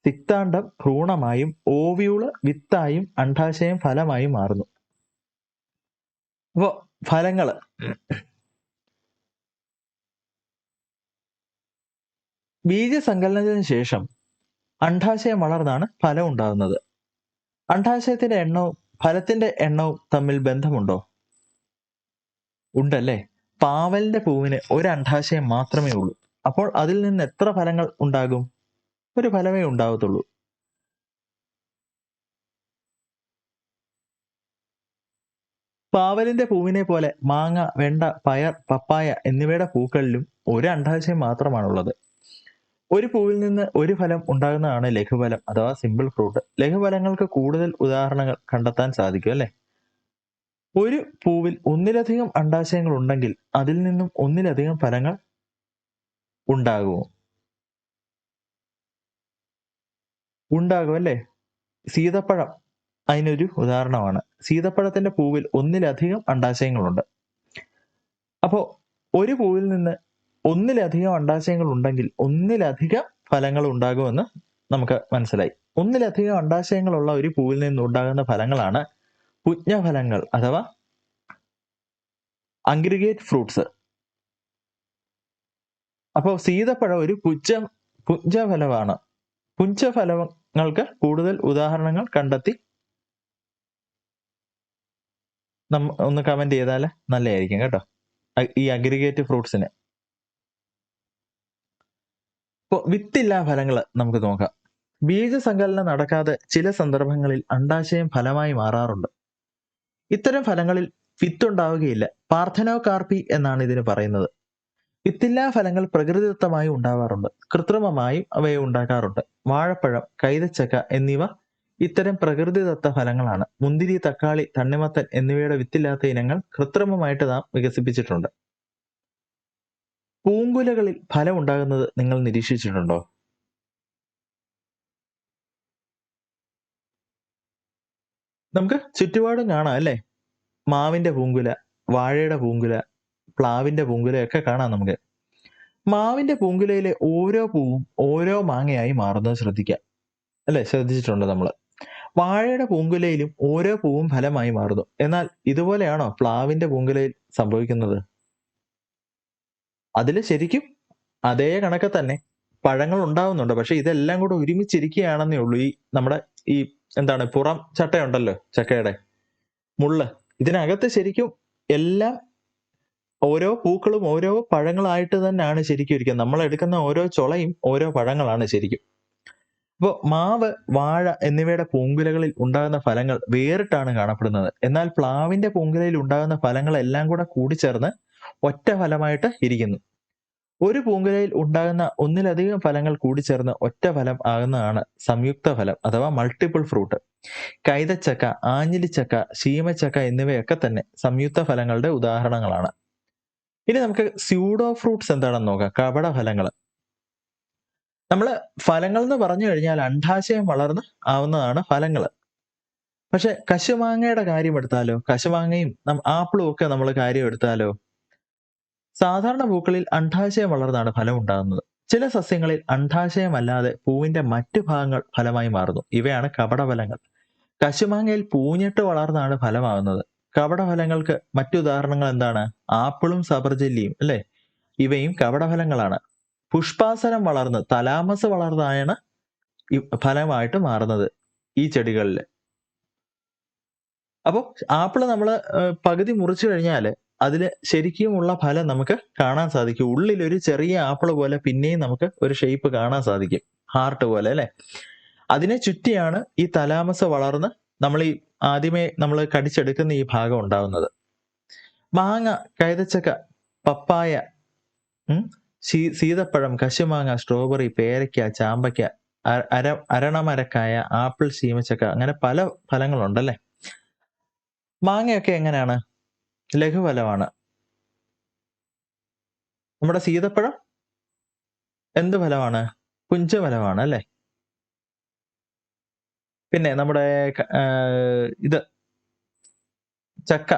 സിക്താണ്ടം ഭ്രൂണമായും ഓവിയൂൾ വിത്തായും അണ്ഡാശയം ഫലമായും മാറുന്നു. അപ്പോ ഫലങ്ങൾ. ബീജസങ്കലനത്തിന് ശേഷം അണ്ഡാശയം വളർന്നാണ് ഫലം ഉണ്ടാകുന്നത്. അണ്ഡാശയത്തിന്റെ എണ്ണവും ഫലത്തിന്റെ എണ്ണവും തമ്മിൽ ബന്ധമുണ്ടോ? ഉണ്ടല്ലേ. പാവലിന്റെ പൂവിന് ഒരു അണ്ഡാശയം മാത്രമേ ഉള്ളൂ. അപ്പോൾ അതിൽ നിന്ന് എത്ര ഫലങ്ങൾ ഉണ്ടാകും? ഒരു ഫലമേ ഉണ്ടാവത്തുള്ളൂ. പാവലിന്റെ പൂവിനെ പോലെ മാങ്ങ വെണ്ട പയർ പപ്പായ എന്നിവയുടെ പൂക്കളിലും ഒരു അണ്ടാശയം മാത്രമാണുള്ളത്. ഒരു പൂവിൽ നിന്ന് ഒരു ഫലം ഉണ്ടാകുന്നതാണ് ലഘുഫലം അഥവാ സിമ്പിൾ ഫ്രൂട്ട് ലഘുഫലങ്ങൾക്ക് കൂടുതൽ ഉദാഹരണങ്ങൾ കണ്ടെത്താൻ സാധിക്കും അല്ലെ? ഒരു പൂവിൽ ഒന്നിലധികം അണ്ടാശയങ്ങൾ ഉണ്ടെങ്കിൽ അതിൽ നിന്നും ഒന്നിലധികം ഫലങ്ങൾ ഉണ്ടാകുമോ? ഉണ്ടാകും അല്ലേ? സീതപ്പഴം അതിനൊരു ഉദാഹരണമാണ്. സീതപ്പഴത്തിന്റെ പൂവിൽ ഒന്നിലധികം അണ്ടാശയങ്ങളുണ്ട്. അപ്പോൾ ഒരു പൂവിൽ നിന്ന് ഒന്നിലധികം അണ്ടാശയങ്ങൾ ഉണ്ടെങ്കിൽ ഒന്നിലധികം ഫലങ്ങൾ ഉണ്ടാകുമെന്ന് നമുക്ക് മനസ്സിലായി. ഒന്നിലധികം അണ്ഡാശയങ്ങളുള്ള ഒരു പൂവിൽ നിന്ന് ഉണ്ടാകുന്ന ഫലങ്ങളാണ് പുജ്ഞഫലങ്ങൾ അഥവാ അഗ്രിഗേറ്റ് ഫ്രൂട്ട്സ്. അപ്പോൾ സീതപ്പഴം ഒരു പുജ പുഞ്ചഫലമാണ് പുഞ്ചഫലങ്ങൾക്ക് കൂടുതൽ ഉദാഹരണങ്ങൾ കണ്ടെത്തി ഒന്ന് കമന്റ് ചെയ്താൽ നല്ലതായിരിക്കും കേട്ടോ. ഈ അഗ്രിഗേറ്റ് ഫ്രൂട്ട്സിന് ഇപ്പോൾ വിത്തില്ലാ ഫലങ്ങൾ നമുക്ക് നോക്കാം. ബീജസങ്കലനം നടക്കാതെ ചില സന്ദർഭങ്ങളിൽ അണ്ടാശയം ഫലമായി മാറാറുണ്ട്. ഇത്തരം ഫലങ്ങളിൽ വിത്തുണ്ടാവുകയില്ല. പാർത്ഥനോകാർപ്പി എന്നാണ് ഇതിന് പറയുന്നത്. വിത്തില്ലാ ഫലങ്ങൾ പ്രകൃതിദത്തമായി ഉണ്ടാവാറുണ്ട്. കൃത്രിമമായും അവയെ ഉണ്ടാക്കാറുണ്ട്. വാഴപ്പഴം കൈതച്ചക്ക എന്നിവ ഇത്തരം പ്രകൃതിദത്ത ഫലങ്ങളാണ്. മുന്തിരി തക്കാളി തണ്ണിമത്തൻ എന്നിവയുടെ വിത്തില്ലാത്ത ഇനങ്ങൾ കൃത്രിമമായിട്ട് നാം വികസിപ്പിച്ചിട്ടുണ്ട്. പൂങ്കുലകളിൽ ഫലം ഉണ്ടാകുന്നത് നിങ്ങൾ നിരീക്ഷിച്ചിട്ടുണ്ടോ? നമുക്ക് ചുറ്റുപാടും കാണാം അല്ലേ? മാവിന്റെ പൂങ്കുല വാഴയുടെ പൂങ്കുല പ്ലാവിന്റെ പൂങ്കുലയൊക്കെ കാണാം നമുക്ക്. മാവിന്റെ പൂങ്കുലയിലെ ഓരോ പൂവും ഓരോ മാങ്ങയായി മാറുന്നത് ശ്രദ്ധിക്കാം. അല്ലെ? ശ്രദ്ധിച്ചിട്ടുണ്ട് നമ്മൾ വാഴയുടെ പൂങ്കുലയിലും ഓരോ പൂവും ഫലമായി മാറുന്നു. എന്നാൽ ഇതുപോലെയാണോ പ്ലാവിന്റെ പൂങ്കുലയിൽ സംഭവിക്കുന്നത്? അതിൽ ശരിക്കും അതേ കണക്കെ തന്നെ പഴങ്ങൾ ഉണ്ടാവുന്നുണ്ട്. പക്ഷെ ഇതെല്ലാം കൂടെ ഒരുമിച്ചിരിക്കുകയാണെന്നേ ഉള്ളൂ. ഈ നമ്മുടെ ഈ എന്താണ് പുറം ചട്ടയുണ്ടല്ലോ ചക്കയുടെ മുള്ള്. ഇതിനകത്ത് ശരിക്കും എല്ലാം ഓരോ പൂക്കളും ഓരോ പഴങ്ങളായിട്ട് തന്നെയാണ് ശരിക്കും ഇരിക്കുന്നത്. നമ്മൾ എടുക്കുന്ന ഓരോ ചുളയും ഓരോ പഴങ്ങളാണ് ശരിക്കും. അപ്പോൾ മാവ് വാഴ എന്നിവയുടെ പൂങ്കുലകളിൽ ഉണ്ടാകുന്ന ഫലങ്ങൾ വേറിട്ടാണ് കാണപ്പെടുന്നത്. എന്നാൽ പ്ലാവിന്റെ പൂങ്കുലയിൽ ഉണ്ടാകുന്ന ഫലങ്ങളെല്ലാം കൂടെ കൂടിച്ചേർന്ന് ഒറ്റ ഫലമായിട്ട് ഇരിക്കുന്നു. ഒരു പൂങ്കുലയിൽ ഉണ്ടാകുന്ന ഒന്നിലധികം ഫലങ്ങൾ കൂടിച്ചേർന്ന് ഒറ്റ ഫലം ആകുന്നതാണ് സംയുക്ത ഫലം അഥവാ മൾട്ടിപ്പിൾ ഫ്രൂട്ട് കൈതച്ചക്ക ആഞ്ഞിലിച്ചക്ക ശീമച്ചക്ക എന്നിവയൊക്കെ തന്നെ സംയുക്ത ഫലങ്ങളുടെ ഉദാഹരണങ്ങളാണ്. ഇനി നമുക്ക് സ്യൂഡോ ഫ്രൂട്ട്സ് എന്താണെന്ന് നോക്കാം. കപട ഫലങ്ങൾ. നമ്മൾ ഫലങ്ങൾ എന്ന് പറഞ്ഞു കഴിഞ്ഞാൽ അണ്ഡാശയം വളർന്ന് ആവുന്നതാണ് ഫലങ്ങൾ പക്ഷെ കശുമാങ്ങയുടെ കാര്യം എടുത്താലോ? കശുമാങ്ങയും ആപ്പിളും ഒക്കെ നമ്മൾ കാര്യം എടുത്താലോ? സാധാരണ പൂക്കളിൽ അണ്ഡാശയം വളർന്നാണ് ഫലം ഉണ്ടാകുന്നത്. ചില സസ്യങ്ങളിൽ അണ്ഡാശയം അല്ലാതെ പൂവിന്റെ മറ്റു ഭാഗങ്ങൾ ഫലമായി മാറുന്നു. ഇവയാണ് കപടഫലങ്ങൾ. കശുമാങ്ങയിൽ പൂഞ്ഞിട്ട് വളർന്നാണ് ഫലമാകുന്നത്. കപടഫലങ്ങൾക്ക് മറ്റുദാഹരണങ്ങൾ എന്താണ്? ആപ്പിളും സബർജെല്ലിയും അല്ലെ? ഇവയും കപടഫലങ്ങളാണ്. പുഷ്പാസനം വളർന്ന് തലാമസ് വളർന്നാണ് ഫലമായിട്ട് മാറുന്നത് ഈ ചെടികളിൽ. അപ്പോൾ ആപ്പിൾ നമ്മൾ പകുതി മുറിച്ചു കഴിഞ്ഞാൽ അതിൽ ശരിക്കുമുള്ള ഫലം നമുക്ക് കാണാൻ സാധിക്കും. ഉള്ളിൽ ഒരു ചെറിയ ആപ്പിൾ പോലെ പിന്നെയും നമുക്ക് ഒരു ഷേപ്പ് കാണാൻ സാധിക്കും. ഹാർട്ട് പോലെ അല്ലെ? അതിനെ ചുറ്റിയാണ് ഈ തലാമസ് വളർന്ന് നമ്മൾ ഈ ആദ്യമേ നമ്മൾ കടിച്ചെടുക്കുന്ന ഈ ഭാഗം ഉണ്ടാവുന്നത്. മാങ്ങ കൈതച്ചക്ക പപ്പായ സീ- സീതപ്പഴം കശുമാങ്ങ സ്ട്രോബെറി പേരയ്ക്ക ചാമ്പയ്ക്ക അര അരണമരക്കായ ആപ്പിൾ സീമച്ചക്ക അങ്ങനെ പല ഫലങ്ങളുണ്ടല്ലേ? മാങ്ങയൊക്കെ എങ്ങനെയാണ്? ലഘുഫലമാണ്. നമ്മുടെ സീതപ്പഴം എന്ത് ഫലമാണ്? പുഞ്ചഫലമാണ് അല്ലേ? പിന്നെ നമ്മുടെ ഇത് ചക്ക.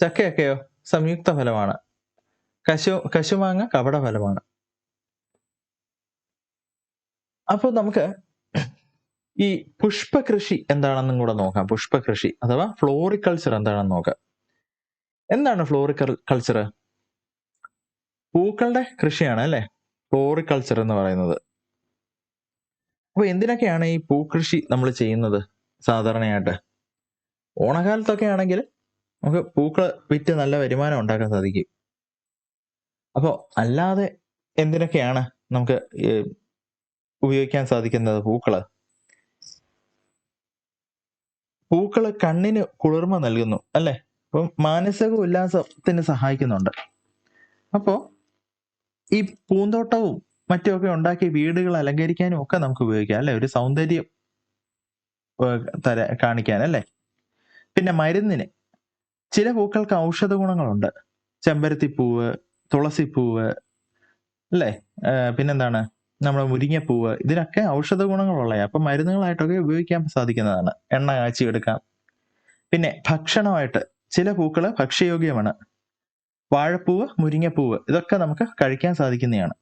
ചക്കയൊക്കെയോ സംയുക്ത ഫലമാണ്. കശു കശുമാങ്ങ കപട ഫലമാണ് അപ്പോൾ നമുക്ക് ഈ പുഷ്പകൃഷി എന്താണെന്നും കൂടെ നോക്കാം. പുഷ്പകൃഷി അഥവാ ഫ്ലോറിക്കൾച്ചർ എന്താണെന്ന് നോക്കാം. എന്താണ് ഫ്ലോറിക്കൾച്ചർ പൂക്കളുടെ കൃഷിയാണ് അല്ലെ? ഫ്ലോറിക്കൾച്ചർ എന്ന് പറയുന്നത്. അപ്പൊ എന്തിനൊക്കെയാണ് ഈ പൂക്കൃഷി നമ്മൾ ചെയ്യുന്നത് സാധാരണയായിട്ട്? ഓണക്കാലത്തൊക്കെ ആണെങ്കിൽ നമുക്ക് പൂക്കൾ വിറ്റ് നല്ല വരുമാനം ഉണ്ടാക്കാൻ സാധിക്കും. അപ്പോൾ അല്ലാതെ എന്തിനൊക്കെയാണ് നമുക്ക് ഉപയോഗിക്കാൻ സാധിക്കുന്നത് പൂക്കൾ? പൂക്കൾ കണ്ണിന് കുളിർമ നൽകുന്നു അല്ലെ? അപ്പം മാനസിക ഉല്ലാസത്തിന് സഹായിക്കുന്നുണ്ട്. അപ്പോ ഈ പൂന്തോട്ടവും മറ്റുമൊക്കെ ഉണ്ടാക്കി വീടുകൾ അലങ്കരിക്കാനും ഒക്കെ നമുക്ക് ഉപയോഗിക്കാം അല്ലെ? ഒരു സൗന്ദര്യം തര കാണിക്കാൻ അല്ലെ? പിന്നെ മരുന്നിന് ചില പൂക്കൾക്ക് ഔഷധ ഗുണങ്ങളുണ്ട് ചെമ്പരത്തിപ്പൂവ് തുളസിപ്പൂവ് അല്ലേ? പിന്നെന്താണ്? നമ്മുടെ മുരിങ്ങപ്പൂവ്. ഇതിനൊക്കെ ഔഷധ ഗുണങ്ങളുള്ളതാണ് അപ്പം മരുന്നുകളായിട്ടൊക്കെ ഉപയോഗിക്കാൻ സാധിക്കുന്നതാണ്. എണ്ണ കാച്ചി എടുക്കാം. പിന്നെ ഭക്ഷണമായിട്ട് ചില പൂക്കൾ ഭക്ഷ്യയോഗ്യമാണ്. വാഴപ്പൂവ് മുരിങ്ങപ്പൂവ് ഇതൊക്കെ നമുക്ക് കഴിക്കാൻ സാധിക്കുന്നതാണ്.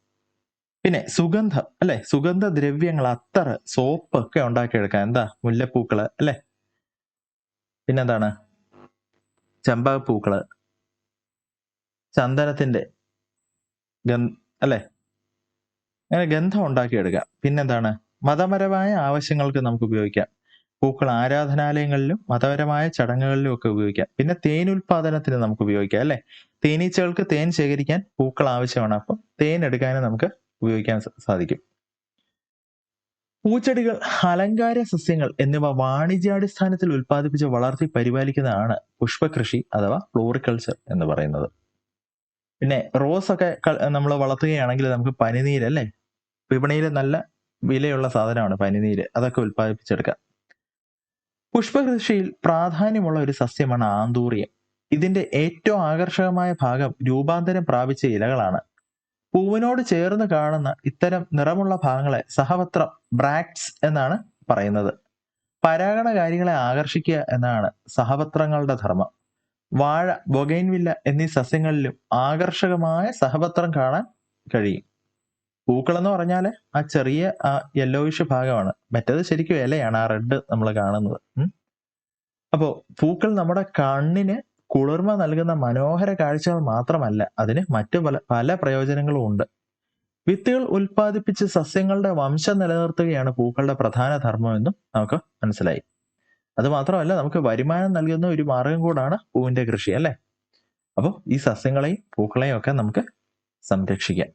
പിന്നെ സുഗന്ധം അല്ലെ? സുഗന്ധ ദ്രവ്യങ്ങൾ അത്തറ് സോപ്പ് ഒക്കെ ഉണ്ടാക്കിയെടുക്കാം. എന്താ? മുല്ലപ്പൂക്കൾ അല്ലെ? പിന്നെന്താണ്? ചെമ്പകപ്പൂക്കൾ ചന്ദനത്തിന്റെ ഗന്ധ അല്ലെ? അങ്ങനെ ഗന്ധം ഉണ്ടാക്കിയെടുക്കാം. പിന്നെന്താണ്? മതപരമായ ആവശ്യങ്ങൾക്ക് നമുക്ക് ഉപയോഗിക്കാം. പൂക്കൾ ആരാധനാലയങ്ങളിലും മതപരമായ ചടങ്ങുകളിലും ഒക്കെ ഉപയോഗിക്കാം. പിന്നെ തേൻ ഉൽപാദനത്തിന് നമുക്ക് ഉപയോഗിക്കാം അല്ലെ? തേനീച്ചകൾക്ക് തേൻ ശേഖരിക്കാൻ പൂക്കൾ ആവശ്യമാണ്. അപ്പം തേൻ എടുക്കാനും നമുക്ക് ഉപയോഗിക്കാൻ സാധിക്കും. പൂച്ചെടികൾ അലങ്കാര സസ്യങ്ങൾ എന്നിവ വാണിജ്യാടിസ്ഥാനത്തിൽ ഉൽപ്പാദിപ്പിച്ച് വളർത്തി പരിപാലിക്കുന്നതാണ് പുഷ്പകൃഷി അഥവാ ഫ്ലോറിക്കൾച്ചർ എന്ന് പറയുന്നത്. പിന്നെ റോസ് ഒക്കെ നമ്മൾ വളർത്തുകയാണെങ്കിൽ നമുക്ക് പനിനീര് അല്ലേ? വിപണിയിൽ നല്ല വിലയുള്ള സാധനമാണ് പനിനീര്. അതൊക്കെ ഉൽപ്പാദിപ്പിച്ചെടുക്കാം പുഷ്പകൃഷിയിൽ പ്രാധാന്യമുള്ള ഒരു സസ്യമാണ് ആന്തൂറിയം. ഇതിന്റെ ഏറ്റവും ആകർഷകമായ ഭാഗം രൂപാന്തരം പ്രാപിച്ച ഇലകളാണ്. പൂവിനോട് ചേർന്ന് കാണുന്ന ഇത്തരം നിറമുള്ള ഭാഗങ്ങളെ സഹപത്രം ബ്രാക്ട്സ് എന്നാണ് പറയുന്നത്. പരാഗണകാരികളെ ആകർഷിക്കുക എന്നാണ് സഹപത്രങ്ങളുടെ ധർമ്മം. വാഴ ബൊഗൈൻവില്ല എന്നീ സസ്യങ്ങളിലും ആകർഷകമായ സഹപത്രം കാണാൻ കഴിയും. പൂക്കൾ എന്ന് പറഞ്ഞാൽ ആ ചെറിയ ആ യെല്ലോയിഷ് ഭാഗമാണ്. മറ്റേത് ശരിക്കും ഇലയാണ് ആ റെഡ് നമ്മൾ കാണുന്നത്. അപ്പോൾ അപ്പോ പൂക്കൾ നമ്മുടെ കണ്ണിന് കുളിർമ നൽകുന്ന മനോഹര കാഴ്ചകൾ മാത്രമല്ല അതിന് മറ്റു പല പല പ്രയോജനങ്ങളും ഉണ്ട്. വിത്തുകൾ ഉൽപ്പാദിപ്പിച്ച് സസ്യങ്ങളുടെ വംശം നിലനിർത്തുകയാണ് പൂക്കളുടെ പ്രധാന ധർമ്മമെന്നും നമുക്ക് മനസ്സിലായി. അത് മാത്രമല്ല നമുക്ക് വരുമാനം നൽകുന്ന ഒരു മാർഗം കൂടാണ് പൂവിന്റെ കൃഷി അല്ലേ? അപ്പോൾ ഈ സസ്യങ്ങളെയും പൂക്കളെയും ഒക്കെ നമുക്ക് സംരക്ഷിക്കാം.